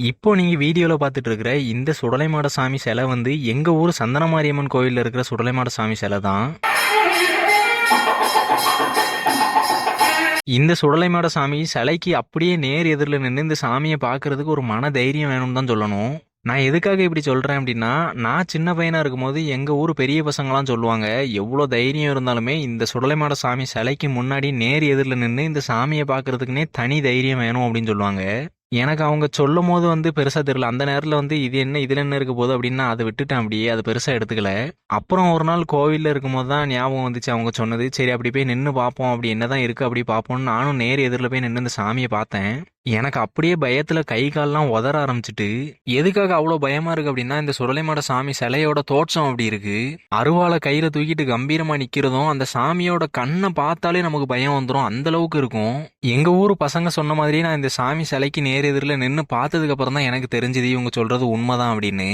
இப்போ நீங்க வீடியோல பார்த்துட்டு இருக்கிற இந்த சுடலைமாட சாமி சிலை வந்து எங்க ஊர் சந்தனமாரியம்மன் கோயில்ல இருக்கிற சுடலைமாட சாமி சிலை தான். இந்த சுடலைமாட சாமி சிலைக்கு அப்படியே நேர் எதிரில் நின்று இந்த சாமியை பார்க்கறதுக்கு ஒரு மன தைரியம் வேணும்னு தான் சொல்லணும். நான் எதுக்காக இப்படி சொல்கிறேன் அப்படின்னா நான் சின்ன பையனாக இருக்கும்போது எங்கள் ஊர் பெரிய பசங்களாம் சொல்லுவாங்க எவ்வளோ தைரியம் இருந்தாலுமே இந்த சுடலைமாட சாமி சிலைக்கு முன்னாடி நேர் எதிரில் நின்று இந்த சாமியை பார்க்கறதுக்குனே தனி தைரியம் வேணும் அப்படின்னு சொல்லுவாங்க. எனக்கு அவங்க சொல்லும் போது வந்து பெருசாக தெரியல. அந்த நேரத்தில் வந்து இது என்ன இதில் என்ன இருக்க போகுது அப்படின்னா அதை விட்டுட்டேன் அப்படியே அது பெருசாக எடுத்துக்கல. அப்புறம் ஒரு நாள் கோவிலில் இருக்கும்போது தான் ஞாபகம் வந்துச்சு. அவங்க சொன்னது சரி அப்படி போய் நின்று பார்ப்போம் அப்படி என்ன தான் இருக்குது அப்படி பார்ப்போம்னு நானும் நேர் எதிரில் போய் நின்று இந்த சாமியை பார்த்தேன். எனக்கு அப்படியே பயத்துல கை கால்லாம் உதற ஆரம்பிச்சிட்டு எதுக்காக அவ்வளோ பயமா இருக்கு அப்படின்னா இந்த சுடலைமாட சாமி சிலையோட தோற்றம் அப்படி இருக்கு. அருவாளை கையில தூக்கிட்டு கம்பீரமா நிக்கிறதும் அந்த சாமியோட கண்ணை பார்த்தாலே நமக்கு பயம் வந்துடும் அந்த அளவுக்கு இருக்கும். எங்க ஊர் பசங்க சொன்ன மாதிரியே நான் இந்த சாமி சிலைக்கு நேர் எதிரில் நின்று பார்த்ததுக்கு அப்புறம் தான் எனக்கு தெரிஞ்சது இவங்க சொல்றது உண்மைதான் அப்படின்னு.